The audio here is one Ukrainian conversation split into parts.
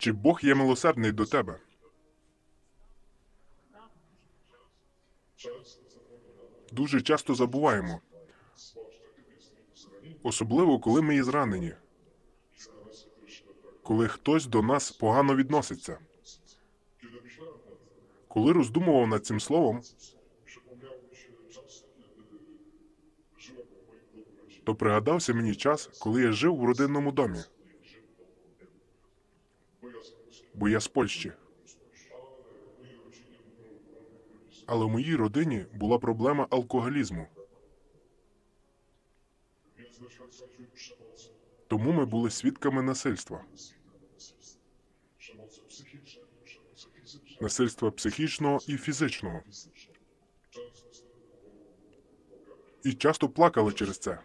Чи Бог є милосердний до тебе? Дуже часто забуваємо, особливо коли ми є зранені, коли хтось до нас погано відноситься. Коли роздумував над цим словом, то пригадався мені час, коли я жив в родинному домі, бо я з Польщі. Але в моїй родині була проблема алкоголізму. Тому ми були свідками насильства. Насильства психічного і фізичного. І часто плакали через це.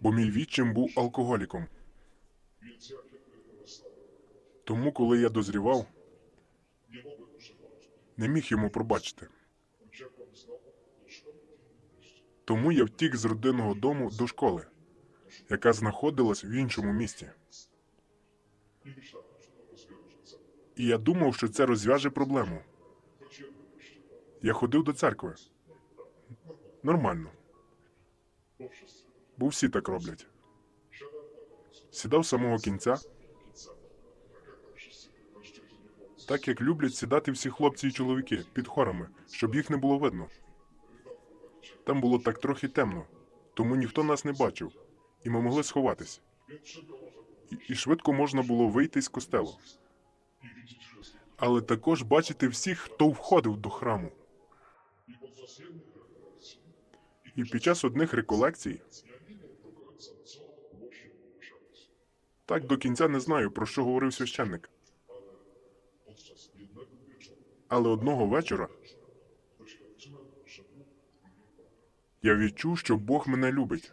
Бо мій відчим був алкоголіком. Тому, коли я дозрівав, не міг йому пробачити. Тому я втік з родинного дому до школи, яка знаходилась в іншому місті. І я думав, що це розв'яже проблему. Я ходив до церкви. Нормально. Бо всі так роблять. Сідав з самого кінця, так як люблять сідати всі хлопці і чоловіки під хорами, щоб їх не було видно. Там було так трохи темно, тому ніхто нас не бачив, і ми могли сховатись. І, і швидко можна було вийти з костелу. Але також бачити всіх, хто входив до храму. І під час одних реколекцій так до кінця не знаю, про що говорив священник. Але одного вечора я відчув, що Бог мене любить.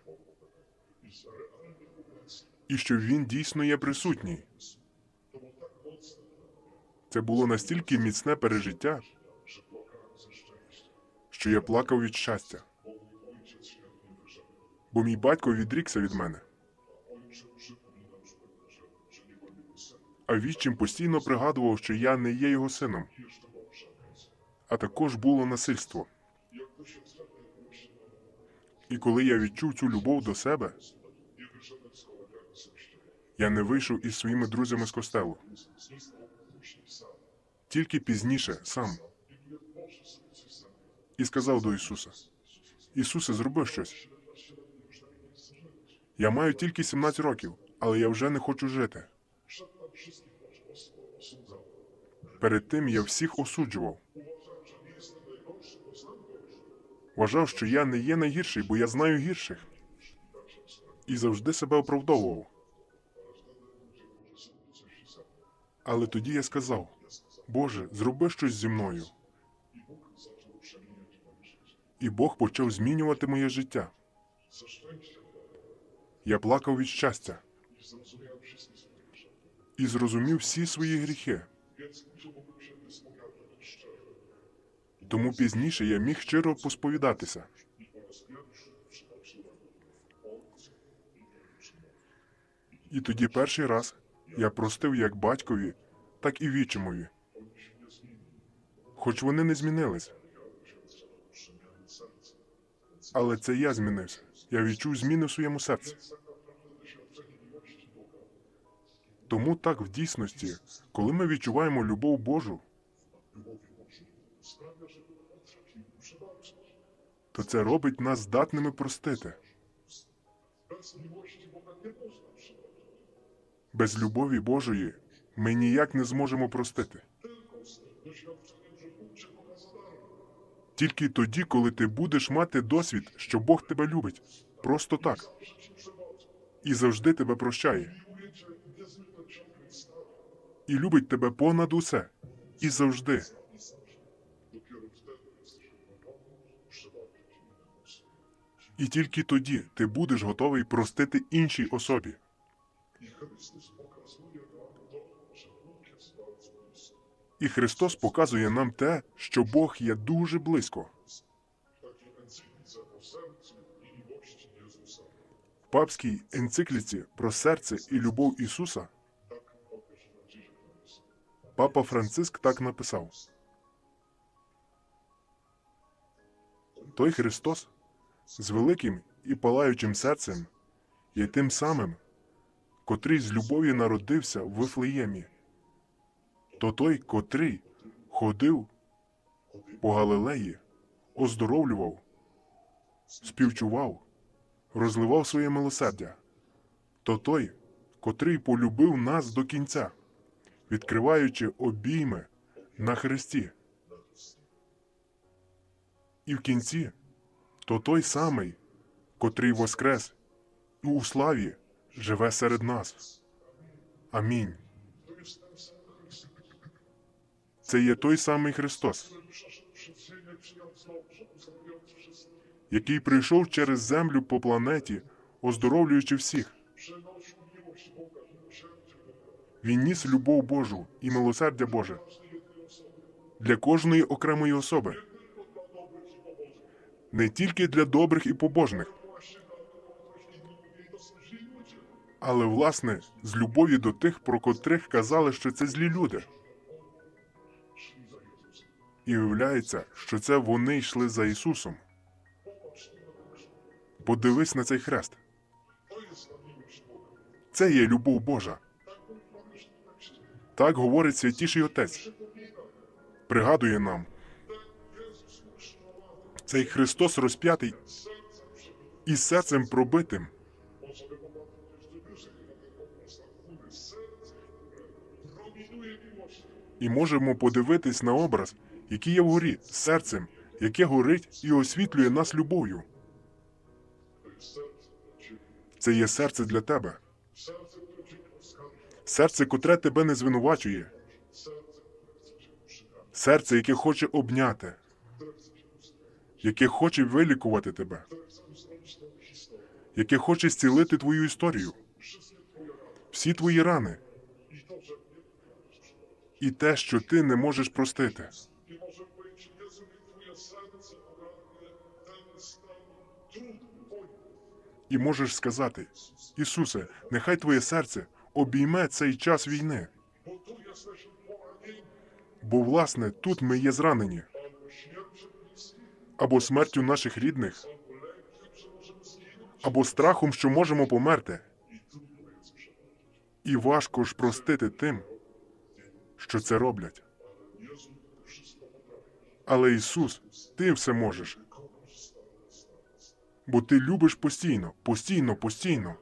І що він дійсно є присутній. Це було настільки міцне пережиття, що я плакав від щастя. Бо мій батько відрікся від мене. А відчим постійно пригадував, що я не є його сином. А також було насильство. І коли я відчув цю любов до себе, я не вийшов із своїми друзями з костелу. Тільки пізніше сам. І сказав до Ісуса: Ісусе, зроби щось. Я маю тільки 17 років, але я вже не хочу жити. Перед тим я всіх осуджував. Вважав, що я не є найгірший, бо я знаю гірших. І завжди себе оправдовував. Але тоді я сказав: Боже, зроби щось зі мною. І Бог почав змінювати моє життя. Я плакав від щастя і зрозумів всі свої гріхи. Тому пізніше я міг щиро посповідатися. І тоді перший раз я простив як батькові, так і вічимові. Хоч вони не змінились. Але це я змінився. Я відчув зміни в своєму серці. Тому так в дійсності, коли ми відчуваємо любов Божу, то це робить нас здатними простити. Без любові Божої ми ніяк не зможемо простити. Тільки тоді, коли ти будеш мати досвід, що Бог тебе любить, просто так, і завжди тебе прощає, і любить тебе понад усе, і завжди. І тільки тоді ти будеш готовий простити іншій особі. І Христос показує нам те, що Бог є дуже близько. В папській енцикліці про серце і любов Ісуса Папа Франциск так написав: Той Христос з великим і палаючим серцем є тим самим, котрий з любові народився в Вифлеємі, то той, котрий ходив по Галилеї, оздоровлював, співчував, розливав своє милосердя, то той, котрий полюбив нас до кінця, відкриваючи обійми на хресті. І в кінці то той самий, котрий воскрес і у славі живе серед нас. Амінь. Це є той самий Христос, який прийшов через землю по планеті, оздоровлюючи всіх. Він ніс любов Божу і милосердя Боже для кожної окремої особи, не тільки для добрих і побожних, але власне з любові до тих, про котрих казали, що це злі люди. І виявляється, що це вони йшли за Ісусом. Подивись на цей хрест. Це є любов Божа. Так говорить святіший Отець. Пригадує нам. Цей Христос розп'ятий і серцем пробитим. І можемо подивитись на образ, який є вгорі, з серцем, яке горить і освітлює нас любов'ю. Це є серце для тебе. Серце, котре тебе не звинувачує. Серце, яке хоче обняти, яке хоче вилікувати тебе, яке хоче зцілити твою історію, всі твої рани і те, що ти не можеш простити. І можеш сказати: Ісусе, нехай твоє серце обійме цей час війни, бо власне тут ми є зранені або смертю наших рідних, або страхом, що можемо померти. І важко ж простити тим, що це роблять. Але Ісус, ти все можеш, бо ти любиш постійно, постійно, постійно.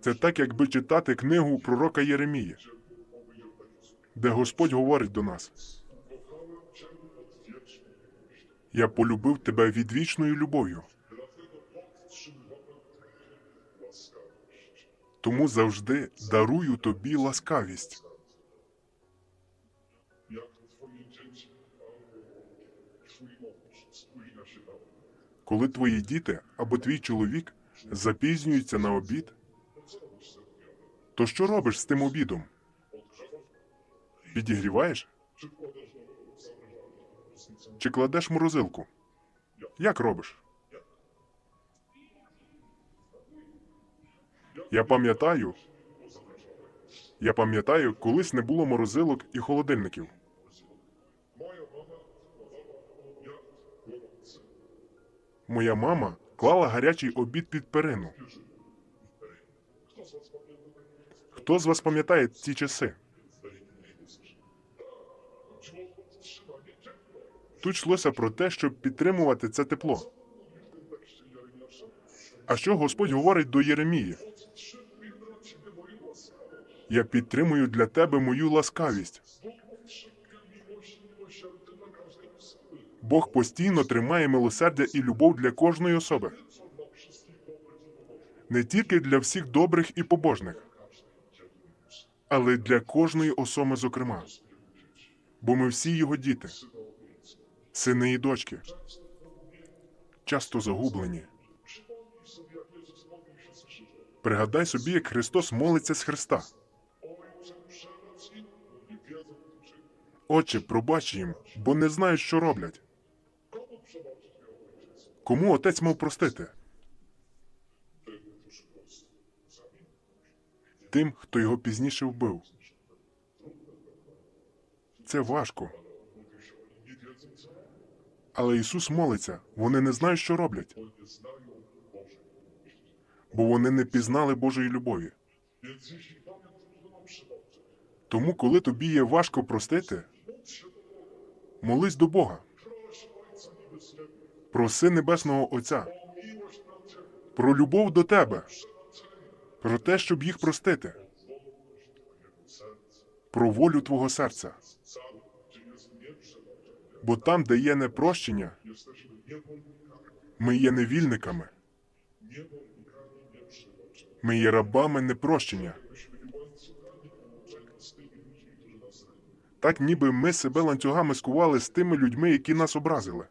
Це так, якби читати книгу пророка Єремії, де Господь говорить до нас: Я полюбив тебе відвічною любов'ю, тому завжди дарую тобі ласкавість. Коли твої діти або твій чоловік запізнюються на обід, то що робиш з тим обідом? Підігріваєш чи кладеш морозилку? Як робиш? Я пам'ятаю, я пам'ятаю, колись не було морозилок і холодильників. Моя мама клала гарячий обід під перину. Хто з вас пам'ятає ці часи? Тут йшлося про те, щоб підтримувати це тепло. А що Господь говорить до Єремії? Я підтримую для тебе мою ласкавість. Бог постійно тримає милосердя і любов для кожної особи, не тільки для всіх добрих і побожних, але для кожної особи, зокрема. Бо ми всі його діти, сини і дочки, часто загублені. Пригадай собі, як Христос молиться з Христа. Отче, пробач їм, бо не знають, що роблять. Кому отець мав простити? Тим, хто його пізніше вбив. Це важко. Але Ісус молиться, вони не знають, що роблять, бо вони не пізнали Божої любові. Тому, коли тобі є важко простити, молись до Бога, проси Небесного Отця, про любов до тебе, про те, щоб їх простити, про волю Твого серця. Бо там, де є непрощення, ми є невільниками, ми є рабами непрощення. Так ніби ми себе ланцюгами скували з тими людьми, які нас образили.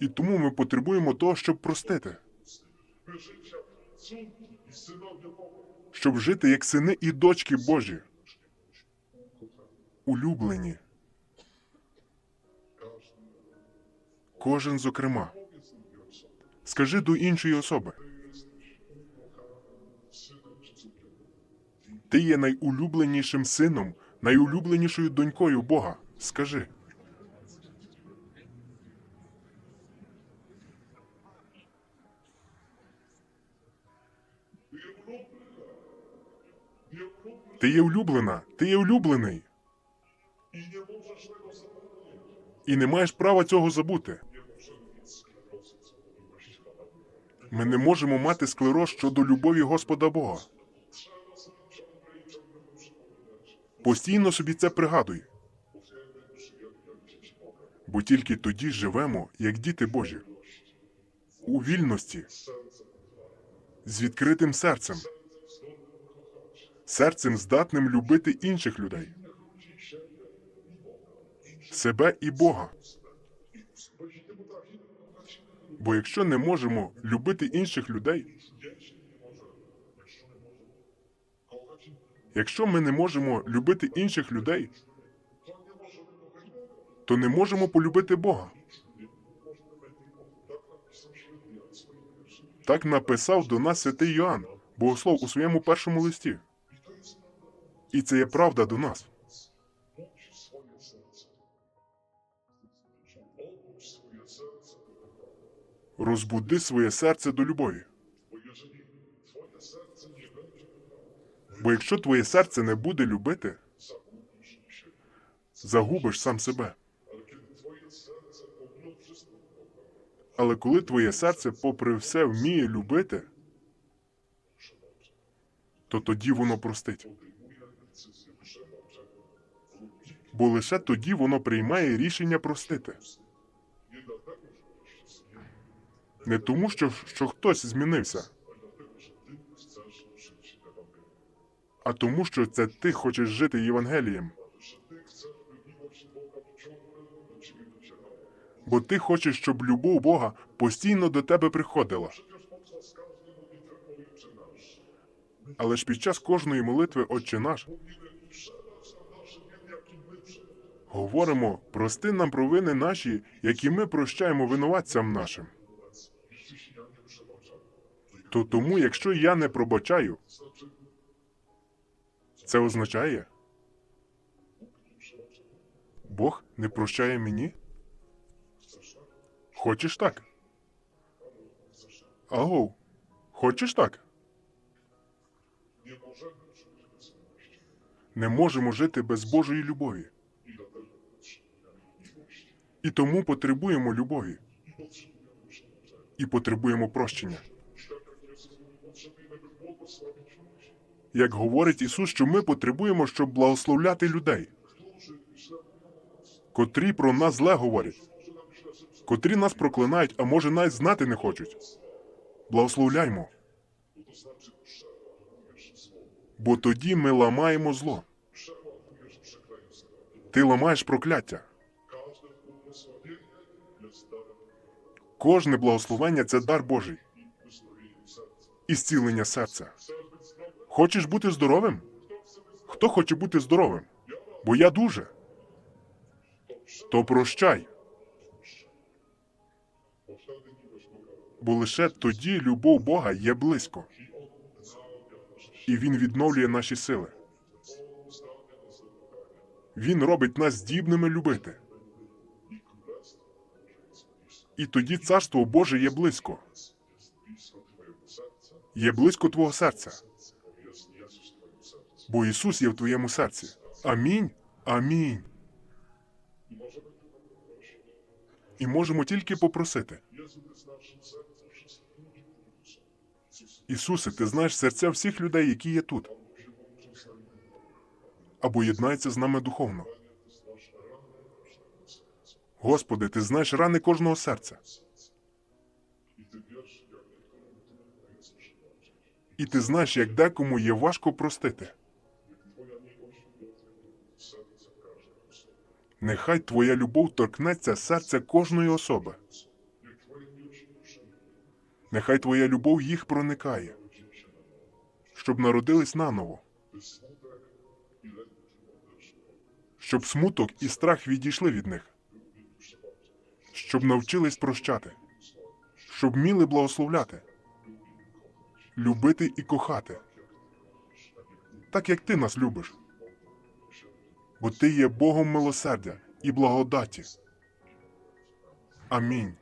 І тому ми потребуємо того, щоб простити, щоб жити як сини і дочки Божі, улюблені, кожен зокрема. Скажи до іншої особи, ти є найулюбленішим сином, найулюбленішою донькою Бога. Скажи. Ти є улюблена, ти є улюблений, і не маєш права цього забути. Ми не можемо мати склероз щодо любові Господа Бога. Постійно собі це пригадуй, бо тільки тоді живемо, як діти Божі, у вільності, з відкритим серцем, серцем здатним любити інших людей, себе і Бога. Бо якщо не можемо любити інших людей, якщо ми не можемо любити інших людей, то не можемо полюбити Бога. Так написав до нас святий Йоанн, богослов у своєму першому листі. І це є правда до нас. Розбуди своє серце до любові. Бо якщо твоє серце не буде любити, загубиш сам себе. Але коли твоє серце, попри все, вміє любити, то тоді воно простить. Бо лише тоді воно приймає рішення простити. Не тому, що, що хтось змінився, а тому, що це ти хочеш жити Євангелієм. Бо ти хочеш, щоб любов Бога постійно до тебе приходила. Але ж під час кожної молитви Отче наш говоримо: прости нам провини наші, які ми прощаємо винуватцям нашим. То тому, якщо я не пробачаю, це означає. Бог не прощає мені? Хочеш так? Агов, хочеш так? Не можемо жити без Божої любові. І тому потребуємо любові і потребуємо прощення. Як говорить Ісус, що ми потребуємо, щоб благословляти людей, котрі про нас зле говорять, котрі нас проклинають, а може навіть знати не хочуть. Благословляймо, бо тоді ми ламаємо зло. Ти ламаєш прокляття. Кожне благословення це дар Божий, і зцілення серця. Хочеш бути здоровим? Хто хоче бути здоровим? Бо я дуже. То прощай, бо лише тоді любов Бога є близько. і Він відновлює наші сили. Він робить нас здібними любити. І тоді царство Боже є близько. Є близько твого серця. Бо Ісус є в твоєму серці. Амінь. Амінь. І можемо тільки попросити. Ісусе, ти знаєш серця всіх людей, які є тут. Або єднаються з нами духовно. Господи, ти знаєш рани кожного серця. І ти знаєш, як декому є важко простити. Нехай твоя любов торкнеться серця кожної особи. Нехай твоя любов їх проникає, щоб народились наново, щоб смуток і страх відійшли від них, щоб навчились прощати, щоб вміли благословляти, любити і кохати, так як ти нас любиш. Бо ти є Богом милосердя і благодаті. Амінь.